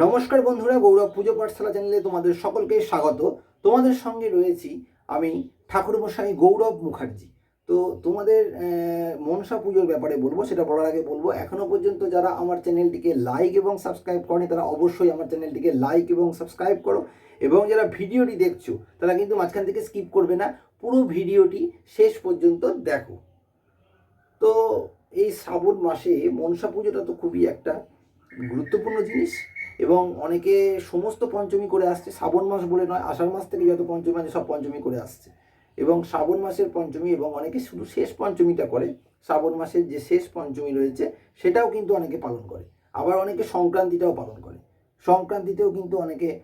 নমস্কার বন্ধুরা, গৌরব পুজো পাঠশালা চ্যানেলে তোমাদের সকলকে স্বাগত। তোমাদের সঙ্গে রয়েছি আমি ঠাকুরমশাই গৌরব মুখার্জি। তো তোমাদের মনসা পুজোর ব্যাপারে বলব, সেটা বলার আগে বলব, এখনও পর্যন্ত যারা আমার চ্যানেলটিকে লাইক এবং সাবস্ক্রাইব করেনি, তারা অবশ্যই আমার চ্যানেলটিকে লাইক এবং সাবস্ক্রাইব করো। এবং যারা ভিডিওটি দেখছ, তারা কিন্তু মাঝখান থেকে স্কিপ করবে না, পুরো ভিডিওটি শেষ পর্যন্ত দেখো। তো এই শ্রাবণ মাসে মনসা পুজোটা তো খুবই একটা গুরুত্বপূর্ণ জিনিস। এবং অনেকে সমস্ত পঞ্চমী করে আসছে, শ্রাবণ মাস বলে নয়, আষাঢ় মাস থেকে যত পঞ্চমী আছে সব পঞ্চমী করে আসছে। এবং শ্রাবণ মাসের পঞ্চমী এবং অনেকে শুধু শেষ পঞ্চমীটা করে, শ্রাবণ মাসের যে শেষ পঞ্চমী রয়েছে, সেটাও কিন্তু অনেকে পালন করে। আবার অনেকে সংক্রান্তিটাও পালন করে। সংক্রান্তিতেও কিন্তু অনেকে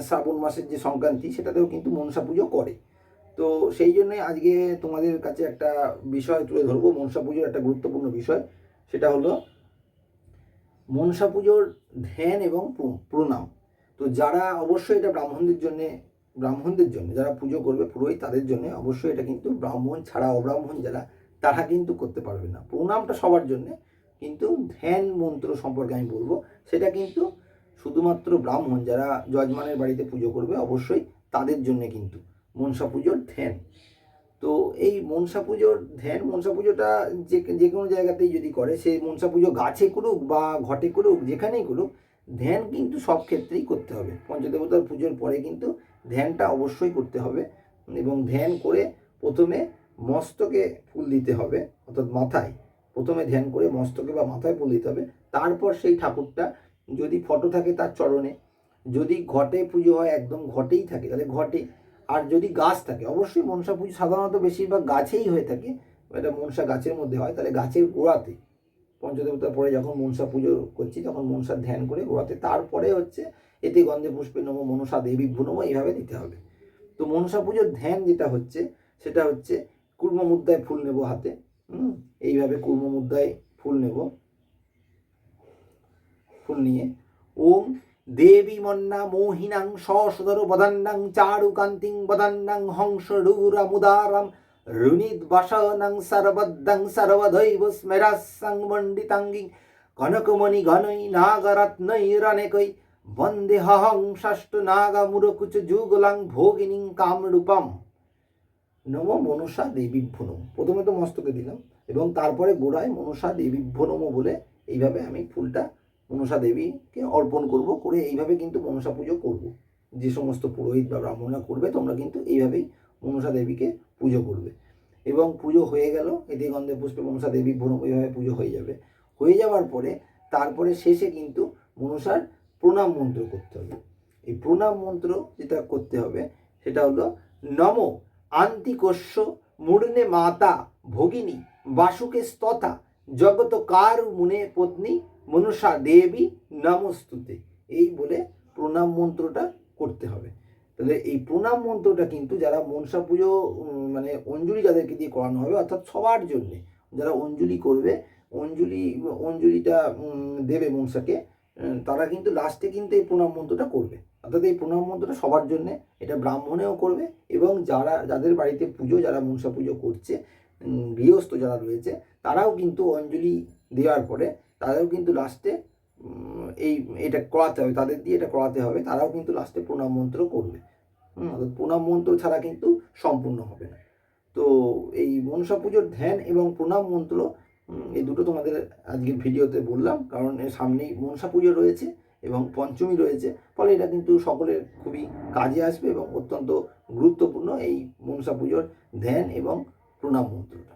শ্রাবণ মাসের যে সংক্রান্তি, সেটাতেও কিন্তু মনসা পুজো করে। তো সেই জন্যই আজকে তোমাদের কাছে একটা বিষয় তুলে ধরবো। মনসা পুজোর একটা গুরুত্বপূর্ণ বিষয়, সেটা হলো মনসা পুজোর ধ্যান এবং প্রণাম। তো যারা অবশ্যই এটা ব্রাহ্মণদের জন্য ব্রাহ্মণদের জন্য, যারা পুজো করবে পুরোহিত তাদের জন্য অবশ্যই এটা কিন্তু ব্রাহ্মণ ছাড়া অব্রাহ্মণ যারা, তারা কিন্তু করতে পারবে না। প্রণামটা সবার জন্য, কিন্তু ধ্যান মন্ত্র সম্পর্কে আমি বলব, সেটা কিন্তু শুধুমাত্র ব্রাহ্মণ যারা যজমানের বাড়িতে পুজো করবে অবশ্যই তাদের জন্য কিন্তু মনসা পুজোর ধ্যান। তো এই মনসা পুজোর ধ্যান, মনসা পুজোটা যে যে কোনো জায়গাতেই যদি করে সেই মনসা পুজো গাছে করুক বা ঘটে করুক, যেখানেই করুক, ধ্যান কিন্তু সব ক্ষেত্রেই করতে হবে। পঞ্চদেবতার পুজোর পরে কিন্তু ধ্যানটা অবশ্যই করতে হবে এবং ধ্যান করে প্রথমে মস্তকে ফুল দিতে হবে, অর্থাৎ মাথায়। প্রথমে ধ্যান করে মস্তকে বা মাথায় ফুল দিতে হবে। তারপর সেই ঠাকুরটা যদি ফটো থাকে তার চরণে। যদি ঘটে পুজো হয়, একদম ঘটেই থাকে, তাহলে ঘটে। আর যদি গাছ থাকে, অবশ্যই মনসা পুজো সাধারণত বেশিরভাগ গাছেই হয়ে থাকে, এটা মনসা গাছের মধ্যে হয়, তাহলে গাছের গোড়াতে, পঞ্চদেবতার পরে যখন মনসা পুজো করছি, তখন মনসা ধ্যান করে গোড়াতে, তারপরে হচ্ছে এতে গন্ধে পুষ্পে নম মনসা দেবী ভুনম এইভাবে দিতে হবে। তো মনসা পুজোর ধ্যান যেটা হচ্ছে, সেটা হচ্ছে কুর্ম মুদ্রায় ফুল নেব হাতে, হুম, এইভাবে কুর্ম মুদ্রায় ফুল নেব, ফুল নিয়ে, ওম দেবী মন্না মোহিনাং সসদর বদান্নাং চারুকান্তিং বদান্নাং হংস রুরা মুদারাম রুনিদ বাসনাং সর্বদ্দং সর্বদৈব স্মেরাসং মণ্ডিতাঙ্গিং কনকমণি ঘনৈ নাগরত্নৈরনেকৈ বন্দে হহং ষষ্ঠ নাগা মুরকুচ যুগলাং ভোগিনীং কামরূপম। নম মনসা দেবীভ্য নম প্রথমে তো মস্তকে দিলাম এবং তারপরে গোড়ায় মনসা দেবীভ্য নম বলে এইভাবে আমি ফুলটা মনসা দেবীকে অর্পণ করব, করে এইভাবে কিন্তু মনসা পুজো করব। যে সমস্ত পুরোহিত বা ব্রাহ্মণরা করবে, তোমরা কিন্তু এইভাবেই মনসা দেবীকে পুজো করবে। এবং পুজো হয়ে গেল এতে গন্ধে পুষ্পে মনসা দেবী এইভাবে পুজো হয়ে যাবে। হয়ে যাওয়ার পরে, তারপরে শেষে কিন্তু মনসার প্রণাম মন্ত্র করতে হবে। এই প্রণাম মন্ত্র যেটা করতে হবে, সেটা হলো, নম আন্তিকস্য মূর্ণে মাতা ভগিনী বাসুকে স্ততা জগত কার মুনে পত্নী মনুষা দেবী নমস্তুতে। এই বলে প্রণাম মন্ত্রটা করতে হবে। তাহলে এই প্রণাম মন্ত্রটা কিন্তু যারা মনসা পুজো মানে অঞ্জলি যাদেরকে দিয়ে করানো হবে অর্থাৎ সবার জন্যে যারা অঞ্জলি করবে অঞ্জলি অঞ্জলিটা দেবে মনসাকে তারা কিন্তু লাস্টে কিন্তু এই প্রণাম মন্ত্রটা করবে। অর্থাৎ এই প্রণাম মন্ত্রটা সবার জন্যে এটা ব্রাহ্মণেও করবে এবং যারা যাদের বাড়িতে পুজো যারা মনসা পুজো করছে গৃহস্থ যারা রয়েছে তারাও কিন্তু অঞ্জলি দেওয়ার পরে তাদেরও কিন্তু লাস্টে এই, এটা করাতে হবে, তাদের দিয়ে এটা করাতে হবে, তারাও কিন্তু লাস্টে প্রণাম মন্ত্র করবে। অর্থাৎ প্রণাম মন্ত্র ছাড়া কিন্তু সম্পূর্ণ হবে না। তো এই মনসা পুজোর ধ্যান এবং প্রণাম মন্ত্র এই দুটো তোমাদের আজকের ভিডিওতে বললাম, কারণ এর সামনেই মনসা পুজো রয়েছে এবং পঞ্চমী রয়েছে, ফলে এটা কিন্তু সকলের খুবই কাজে আসবে এবং অত্যন্ত গুরুত্বপূর্ণ এই মনসা পুজোর ধ্যান এবং প্রণাম মন্ত্রটা।